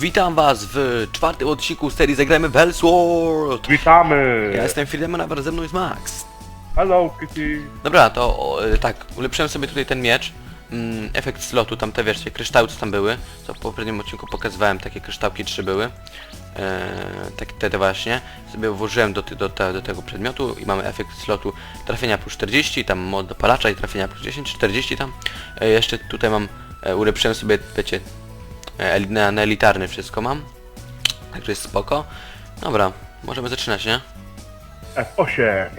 Witam was w czwartym odcinku serii Zagrajmy w Elsword! Witamy! Ja jestem Filmem, a wraz ze mną jest Max. Hello Kitty! Dobra, to o, e, tak, ulepszyłem sobie tutaj ten miecz. Mm, efekt slotu, tam te wiesz, te kryształy co tam były, co w poprzednim odcinku pokazywałem, takie kryształki trzy były. Eee, tak, te, te właśnie. Sobie włożyłem do, ty- do, te, do tego przedmiotu i mamy efekt slotu trafienia plus 40, tam mod dopalacza i trafienia plus 10, 40 tam. E, jeszcze tutaj mam, e, ulepszyłem sobie, wiecie, e, na, na elitarny wszystko mam. Także jest spoko. Dobra, możemy zaczynać, nie? F8!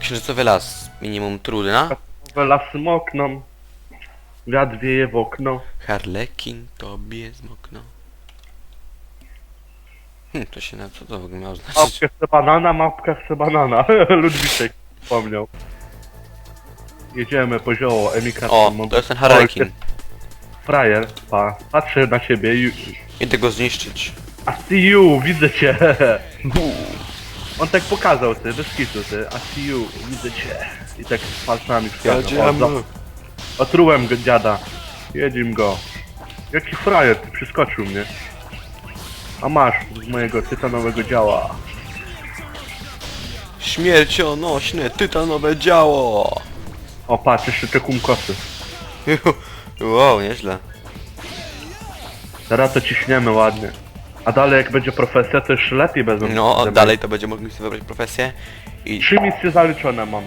Księżycowy las, minimum trudna. Nowe lasy mokną. Wiatr wieje w okno. Harlekin tobie zmokno. Hm, to się na co to w ogóle miało znaczyć? Mapkę chce banana, mapka chce banana. Ludwiczek wspomniał. Jedziemy po zioło, Emika. O, to jest ten Harlekin. Frajer, pa. Patrzę na ciebie i... Idę go zniszczyć. I see you, widzę cię! On tak pokazał ty, bez kitu ty. I see you, widzę cię. I tak z palcami wskazał. O, za- Otrułem go dziada. Jedzim go. Jaki frajer, ty przyskoczył mnie. A masz z mojego tytanowego działa. Śmiercionośne tytanowe działo! O patrz, jeszcze te kumkosy. wow, nieźle. Teraz to ciśniemy ładnie. A dalej jak będzie profesja, to jeszcze lepiej będą. No, a dalej to będzie mógł sobie wybrać profesję. I... Trzy misje zaliczone mam.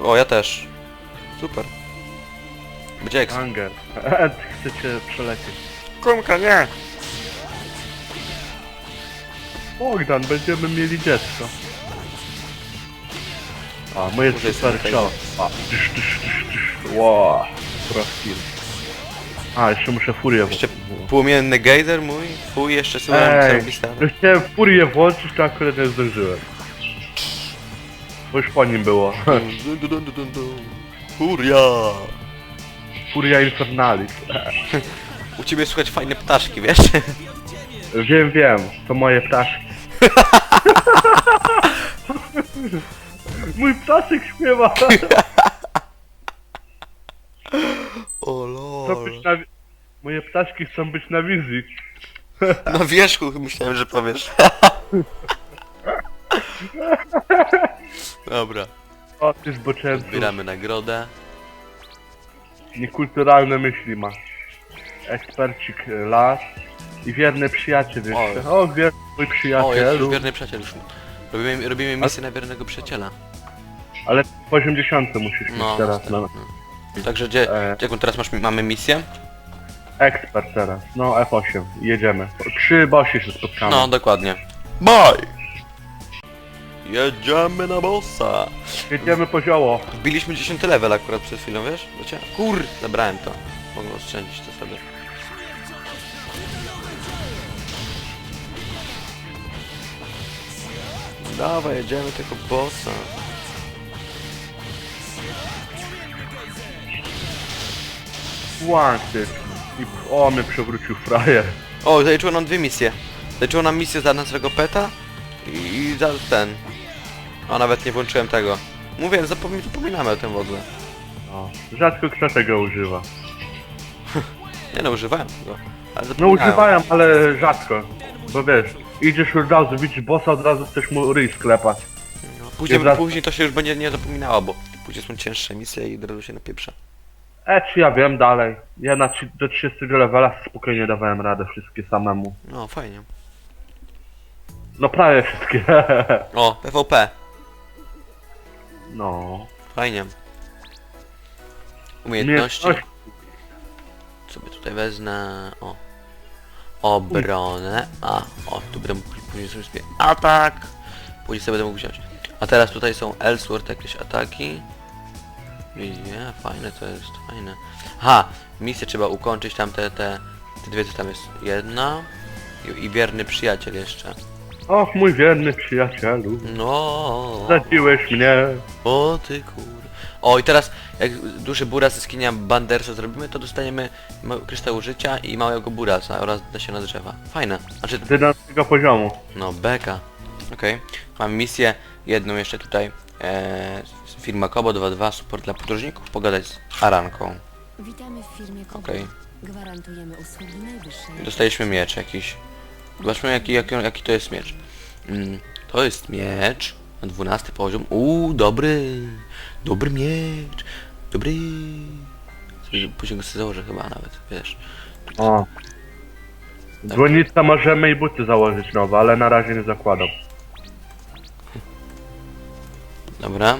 O, ja też. Super. Będzie eks. Anger. Chcecie przelecieć. Krumka, nie! Bogdan, będziemy mieli dziecko. A, moje Może super ciało. A. Wow, profil. A, jeszcze muszę furię Jeszcze płomienny gejzer mój, twój jeszcze słucham Ej, serwisa. że chciałem furię włączyć, to akurat nie zdążyłem. Bo już po nim było. Dun, dun, dun, dun, dun. Furia! Furia Infernalis. U ciebie słychać fajne ptaszki, wiesz? Wiem, wiem, to moje ptaszki. Mój ptaszek śpiewa. O Chcą lol. być na... wi- Moje ptaszki chcą być na wizji. Na wierzchu myślałem, że powiesz. Dobra, O, ty zboczeńcu. zbieramy nagrodę. Niekulturalne myśli ma. Ekspercik e, las. I wierny przyjaciel jeszcze. O, wierny mój O, już wierny przyjaciel już. Robimy, robimy misję na wiernego przyjaciela. Ale po 80 musisz mieć No, teraz. teraz, No. Także gdzie, E. jaką teraz masz, mamy misję? Ekspert teraz. No, F8. Jedziemy. Przy bossie się spotkamy. No, dokładnie. Bye! Jedziemy na bossa! Jedziemy po zioło. Wbiliśmy 10 level akurat przed chwilą, wiesz? Wiecie? Kur... Zabrałem to. Mogę oszczędzić to sobie. Dawaj, jedziemy tego bossa. Łanczyk. I o, mnie przewrócił frajer. O, zaliczyło nam dwie misje. Zaliczyło nam misję za naszego peta i za ten. A nawet nie włączyłem tego. Mówię, zapomnij, zapominamy o tym w ogóle. No. Rzadko kto tego używa. Nie no, używałem go. Ale No zapominałem. używałem, ale rzadko. Bo wiesz, idziesz od razu, widzisz bossa, od razu chcesz mu ryj sklepać. No, Później, Jest raz- później to się już będzie nie zapominało, bo później są cięższe misje i od razu się napieprza. E, czy ja wiem dalej. Ja na, trzy- do 30 levela spokojnie dawałem radę wszystkie samemu. No, fajnie. No prawie wszystkie. O, PvP. No. Fajnie. Umiejętności. Sobie tutaj wezmę. O. Obronę. A, o, tu będę mógł później sobie atak. Później sobie będę mógł wziąć. A teraz tutaj są Elsword jakieś ataki. Nie, fajne to jest, fajne. Aha, misję trzeba ukończyć tam te, te, te dwie, co tam jest. Jedna. I, i wierny przyjaciel jeszcze. Och, mój wierny przyjacielu. No. Zadziłeś mnie. O ty kur... O i teraz jak duży buras ze skinia Bandersa zrobimy, to dostaniemy ma- kryształ życia i małego burasa oraz nasiona drzewa. Fajne. Znaczy, Dynamicznego poziomu. no beka. Okej. Mam misję jedną jeszcze tutaj. E, firma Kobo 22, support dla podróżników, pogadać z Aranką. Witamy w firmie Kobo. Okej. Gwarantujemy usługi najwyższej. Dostaliśmy miecz jakiś. Zobaczmy jaki, jaki, jaki to jest miecz. Mm, to jest miecz na 12 poziom. Uuu, dobry. Dobry miecz. Dobry. Później go sobie założę chyba nawet, wiesz. O. Dzwonnica możemy i buty założyć nowe, ale na razie nie zakładam. Dobra.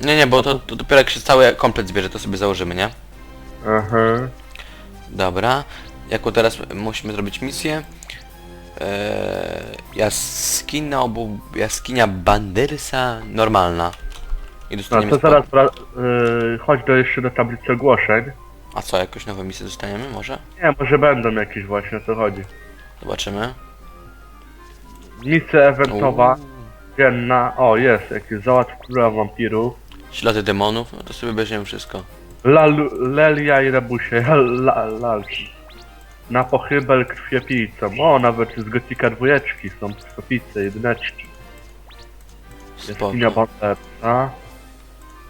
Nie, nie, bo to, to dopiero jak się cały komplet zbierze, to sobie założymy, nie? Aha. Dobra. Jako teraz musimy zrobić misję. Eee, jaskina obu... Jaskinia Bandersa normalna. I No dostaniemy... to zaraz wra- y, chodź do jeszcze do tablicy ogłoszeń. A co, jakoś nowe misje dostaniemy może? Nie, może będą jakieś właśnie, o co chodzi. Zobaczymy. Misja eventowa, Uuu. Dzienna, o jest, jakiś załatw króla wampirów. Ślady demonów, no to sobie weźmiemy wszystko. Lalu, Lelia i Rebusie, la, lalki. Na pochybel krwiopijcom. O, nawet z Gotika dwójeczki są krwiopice, jedyneczki. Spoko. Jaskinia Bandersa.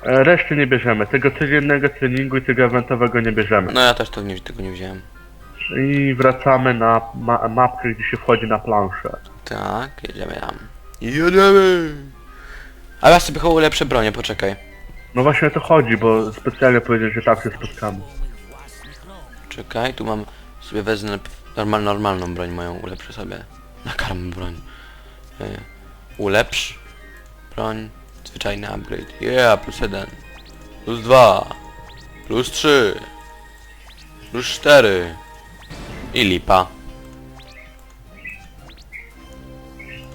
E, Reszty nie bierzemy. Tego codziennego treningu i tego eventowego nie bierzemy. No ja też to nie, tego nie wziąłem. I wracamy na ma mapkę, gdzie się wchodzi na planszę. Tak, jedziemy tam. Jedziemy! A ja sobie chyba ulepszę bronię, poczekaj. No właśnie o to chodzi, bo specjalnie powiedziałem, że tam się spotkamy. Czekaj, tu mam sobie wezmę normal, normalną broń moją, ulepszę sobie. Nakarm broń. E, ulepsz. Broń. Zwyczajny upgrade. Yeah, plus jeden. Plus dwa. Plus trzy. Plus cztery. I lipa.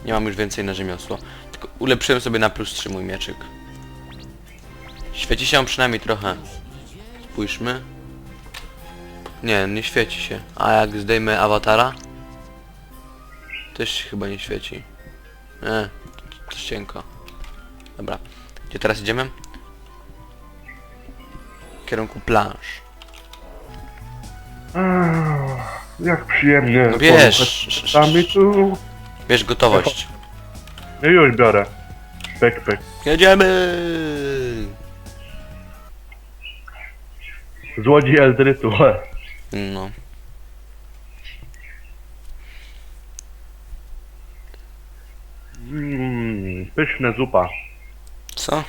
Nie mam już więcej na rzemiosło. Tylko ulepszyłem sobie na plus 3 mój mieczyk. Świeci się on przynajmniej trochę. Spójrzmy. Nie, nie świeci się. A jak zdejmę awatara? Też się chyba nie świeci. Nie, to, cienko. Dobra. Gdzie teraz idziemy? W kierunku planż. Ach, Jak przyjemnie. No wiesz. Sami tu. Bierz gotowość. No już biorę. Pek, pek. Jedziemy! Złodzi Eldrytu. No. Mmm, pyszna zupa. Co?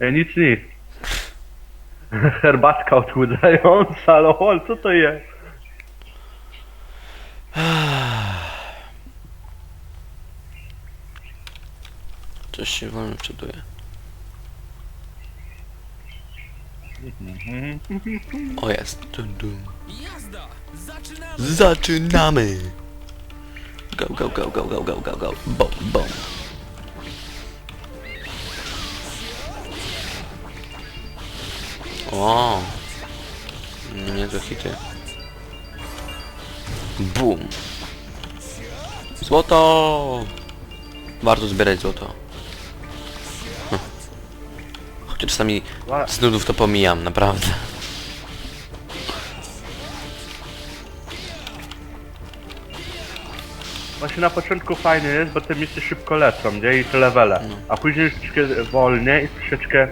E, nic, nic. Herbatka odchudzająca, alkohol, co to jest? Coś się wolno wczytuje. O jest. Dun, dun. Zaczynamy! Go, go, go, go, go, go, go, go. Bom, bom. O! No niezłe hity. Boom! Złoto! Warto zbierać złoto. Chociaż czasami z nudów to pomijam, naprawdę. Właśnie na początku fajnie jest, bo te misje szybko lecą, nie? I te levele. A później już troszeczkę wolniej i troszeczkę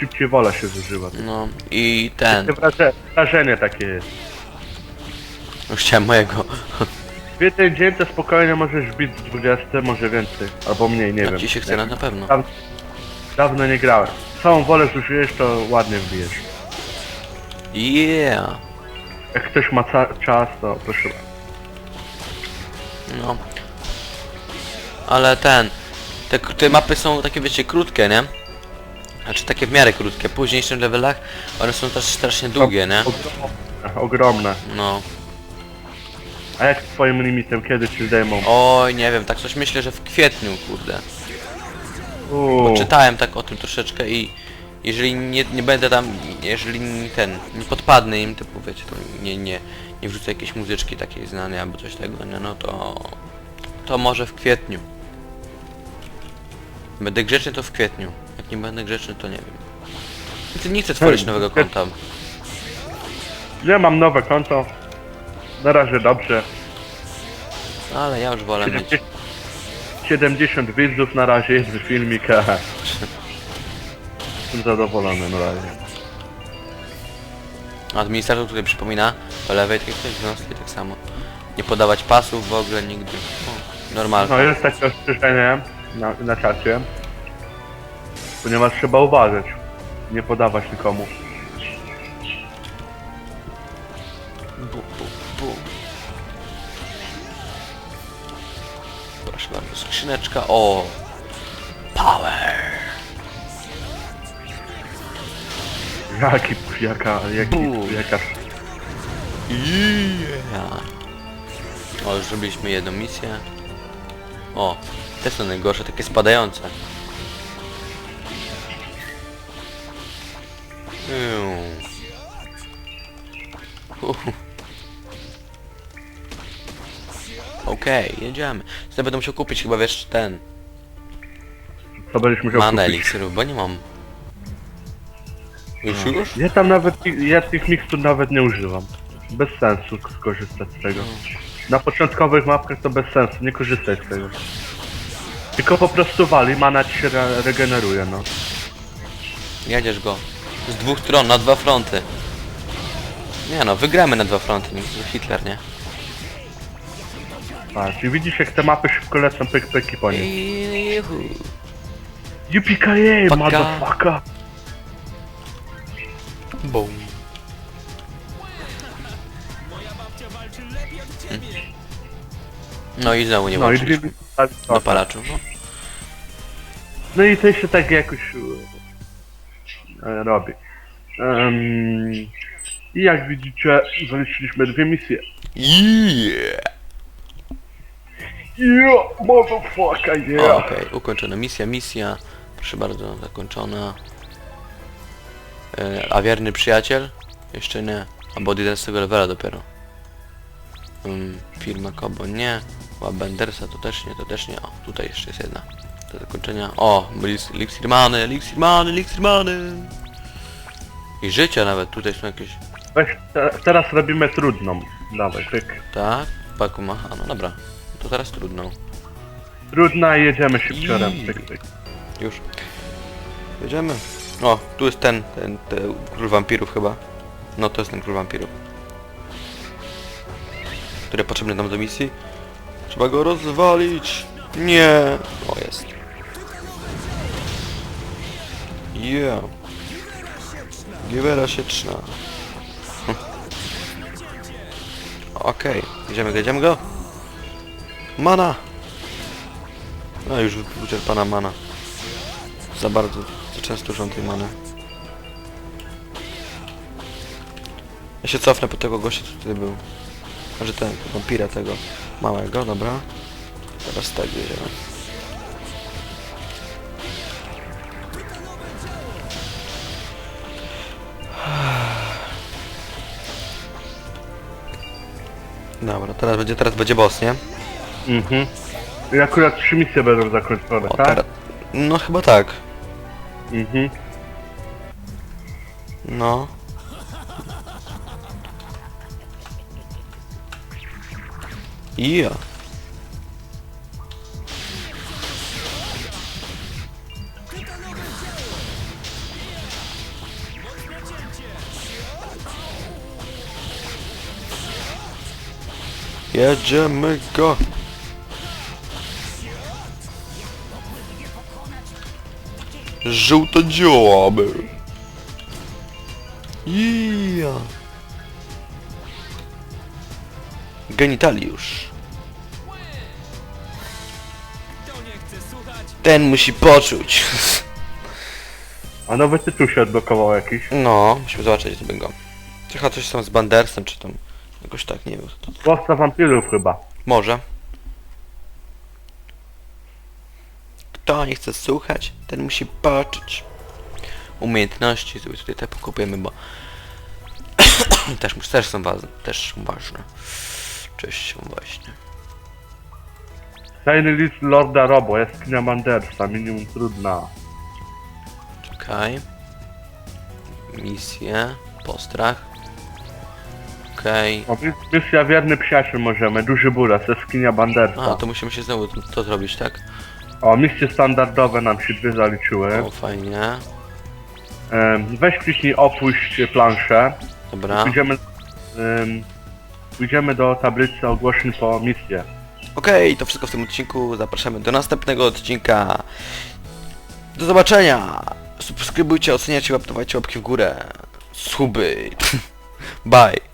szybciej wola się zużywa. No i ten. Wraże, wrażenie takie jest. No chciałem mojego. W jeden dzień to spokojnie możesz bić z 20, może więcej. Albo mniej, nie Jak wiem. ci się chce na, na pewno. Tam dawno nie grałem. Całą wolę zużyjesz, to ładnie wbijesz. Yeah! Jak ktoś ma ca- czas, to proszę. No. Ale ten. Te, te mapy są takie wiecie krótkie, nie? Znaczy takie w miarę krótkie. W późniejszych levelach one są też strasznie długie, nie? Ogromne. Ogromne. No. A jak z twoim limitem, kiedy ci zdejmą? Oj, nie wiem, tak coś myślę, że w kwietniu, kurde. Uuu. Czytałem tak o tym troszeczkę i jeżeli nie, nie będę tam, jeżeli ten, nie podpadnę im, typu wiecie, to nie, nie, nie wrzucę jakiejś muzyczki takiej znanej albo coś tego, nie, no to, to może w kwietniu. Będę grzeczny to w kwietniu, jak nie będę grzeczny to nie wiem. Nie chcę tworzyć nowego konta. Ja mam nowe konto. Na razie dobrze. Ale ja już wolę mieć. 70 widzów na razie jest filmik. Jestem zadowolony na razie. Administrator tutaj przypomina, po lewej tak jak ktoś w tak samo. Nie podawać pasów w ogóle nigdy. O, normalnie. No jest takie ostrzeżenie na, na czacie. Ponieważ trzeba uważać. Nie podawać nikomu. Skrzyneczka. O! Power! Jaki, jaka, jaki, Bu. jaka... Yeah. O, już zrobiliśmy jedną misję. O, te są najgorsze, takie spadające. Uhu. Okej, jedziemy. Zresztą będę musiał kupić chyba wiesz ten Co będziesz musiał manę kupić? eliksirów, bo nie mam. Już już? Ja tam nawet, ja tych mikstur nawet nie używam. Bez sensu skorzystać z tego. Na początkowych mapkach to bez sensu, nie korzystaj z tego. Tylko po prostu wali, mana ci się re regeneruje, no. Jedziesz go. Z dwóch stron, na dwa fronty. Nie no, wygramy na dwa fronty, nie to Hitler, nie? Patrz, i widzisz jak te mapy szybko lecą, pyk, pyk i po nie. Juhu. Paka. motherfucker! Boom. No i znowu nie No i włączyliśmy dwie... dopalaczu. No. No i to się tak jakoś e, robi. Em, I jak widzicie, zaliczyliśmy dwie misje. Yeah. Yeah, motherfucker, yeah! Okej, ukończona misja, misja. Proszę bardzo, zakończona. E, a wierny przyjaciel? Jeszcze nie. Albo od 11 levela dopiero. Um, firma Kobo nie. Łap Bendersa to też nie, to też nie. O, tutaj jeszcze jest jedna. Do zakończenia. O, Elis- Elixir Many, Elixir Many, Elixir Many. I życia nawet, tutaj są jakieś... Weź, te, teraz robimy trudną. Dawaj, pyk. Tak? Paku Maha, no dobra. To teraz trudno. Trudna jedziemy szybciorem, I-. Już. Jedziemy. O, tu jest ten, ten, ten król wampirów chyba. No to jest ten król wampirów. Który potrzebny nam do misji. Trzeba go rozwalić. Nie. O, jest. Yeah. Giewera sieczna. Okej, idziemy go, idziemy go. Mana. No już wyczerpana mana. Za bardzo, za często używam tej many. Ja się cofnę po tego gościa, co tutaj był. A że ten, wampira tego małego, dobra. Teraz tak jedziemy. Dobra, teraz będzie, teraz będzie boss, nie? Mhm. I akurat trzy misje będą zakończone, O, tak? teraz... No chyba tak. Mhm. No. Ja. Jedziemy go. Żółte dziołaby. Ja. Genitaliusz. Ten musi poczuć. A nowy tytuł się odblokował jakiś. No, musimy zobaczyć sobie go. Chyba coś tam z Bandersem, czy tam jakoś tak, nie wiem. To, to... Łowca wampirów chyba. Może. Kto nie chce słuchać, ten musi poczuć. Umiejętności sobie tutaj te pokupujemy, bo też, też są ważne. Też ważne. Cześć właśnie. Tajny list Lorda Robo, jaskinia Mandersa, minimum trudna. Czekaj. Misje. Postrach. Okej. O, mis- misja wierny przyjaciel możemy, duży buras, jaskinia Bandersa. A, to musimy się znowu to, to zrobić, tak? O, misje standardowe nam się dwie zaliczyły. O, fajnie. Em, Weź kliknij opuść planszę. Dobra. Pójdziemy, ym, pójdziemy do tablicy ogłoszeń po misję. Okej, to wszystko w tym odcinku. Zapraszamy do następnego odcinka. Do zobaczenia. Subskrybujcie, oceniajcie, łapnowajcie łapki w górę. Suby. Bye.